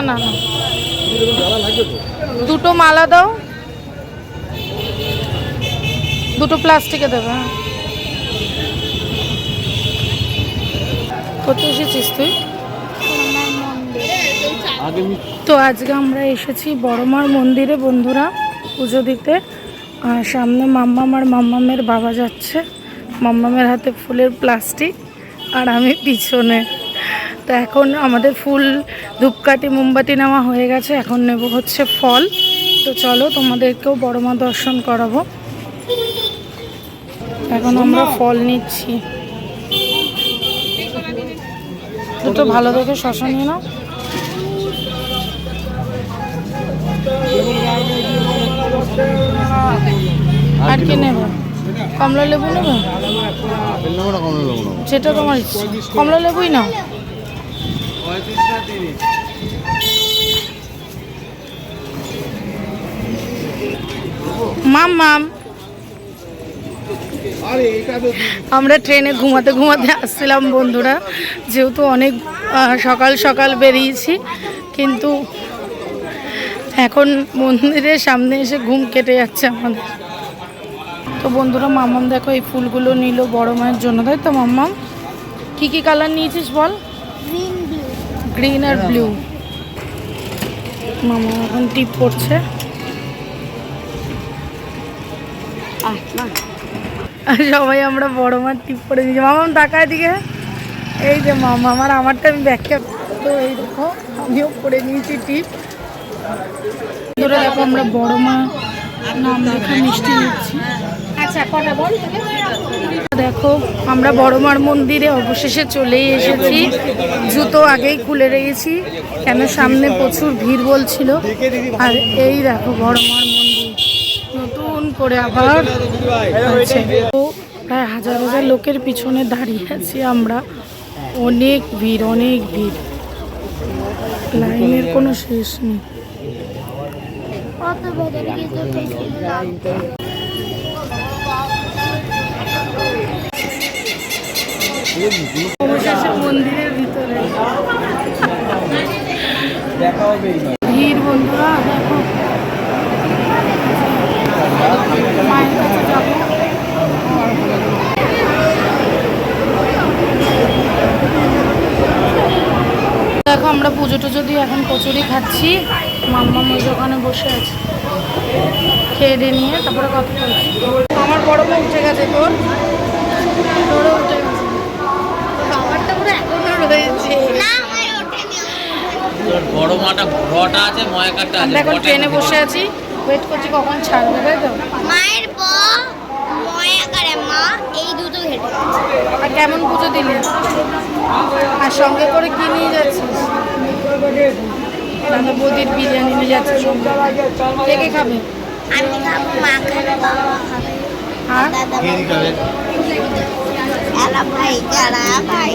না না না। দুটো মালা দাও। দুটো প্লাস্টিকে দেবে হ্যাঁ। কোথায় এসেছিস তুই? তো আজকে আমরা এসেছি বড়মার মন্দিরে, বন্ধুরা, পুজো দিতে। আর সামনে মাম্মাম আর মাম্মামের বাবা যাচ্ছে। মাম্মামের হাতে ফুলের প্লাস্টিক। আর আমি পিছনে। তো এখন আমাদের ফুল ধূপকাঠি মোমবাতি নেওয়া হয়ে গেছে। এখন নেব হচ্ছে ফল। তো চলো তোমাদেরকেও বড় মা দর্শন করাবো। এখন আমরা ফল নিচ্ছি। দুটো ভালো দেখে শশা নিয়ে নাও। আর কি নেবে? কমলা লেবু নেবে সেটা তোমার কমলা লেবুই নাও। মাম মাম। আমরা ট্রেনে ঘুমাতে ঘুমাতে আসছিলাম বন্ধুরা। যেহেতু অনেক সকাল সকাল বেরিয়েছি কিন্তু এখন মন্দিরের সামনে এসে ঘুম কেটে যাচ্ছে আমাদের। তো বন্ধুরা মাম্মাম দেখো এই ফুলগুলো নিল বড় মায়ের জন্য তাই তো মাম্মাম কী কী কালার নিয়েছিস বল? গ্রিন আর ব্লু। মামা এখন টিপ আর সবাই আমরা বড় মার টিপ করে দিয়েছি। মামাম টাকা দিকে এই যে মামা, আমার, আমারটা আমি ব্যাখ্যা তো এই দেখো, আমিও করে নিয়েছি টিপ। আমরা বড় মা। আচ্ছা দেখো, আমরা বড়মার মন্দিরে অবশেষে চলেই এসেছি। জুতো আগেই খুলে রেখেছি। কেন সামনে প্রচুর ভিড় বলছিল। আর এই দেখো, বড়মার মন্দির। নতুন করে আবার প্রায় হাজার হাজার লোকের পিছনে দাঁড়িয়ে আছি আমরা। অনেক ভিড় অনেক ভিড়। লাইনের কোনো শেষ নেই। কত ভেতরে অবশেষে মন্দিরের ভিতরে। ভিড় বন্ধুরা দেখো মায়ের কাছে যাব দেখো আমরা পুজো টুজো দিয়ে এখন কচুরি খাচ্ছি। মাম্মা ওই দোকানে বসে আছে। খেয়ে দিয়ে নিয়ে তারপরে কথা বলছি। আমার বড় মা উঠে গেছে তোর? তোরও উঠে গেছে। বাবারটা পুরো এখনও রয়েছে। বড় মাটা আছে ময়াকারটা আছে আমরা এখন ট্রেনে বসে আছি। ওয়েট করছি কখন ছাড়বে তাই তো? মায়ের ময়া করে মা এই দুটো হেঁটে গেছে আর কেমন পুজো দিলে? আর সঙ্গে করে কি নিয়ে যাচ্ছিস? দাদা বৌদির বিরিয়ানি নিয়ে যাচ্ছে সঙ্গে কে কে খাবে? আমি খাব মা খাবে বাবা খাবে। আর? দাদা কে দিতে হবে? এলা ভাই কারা ভাই।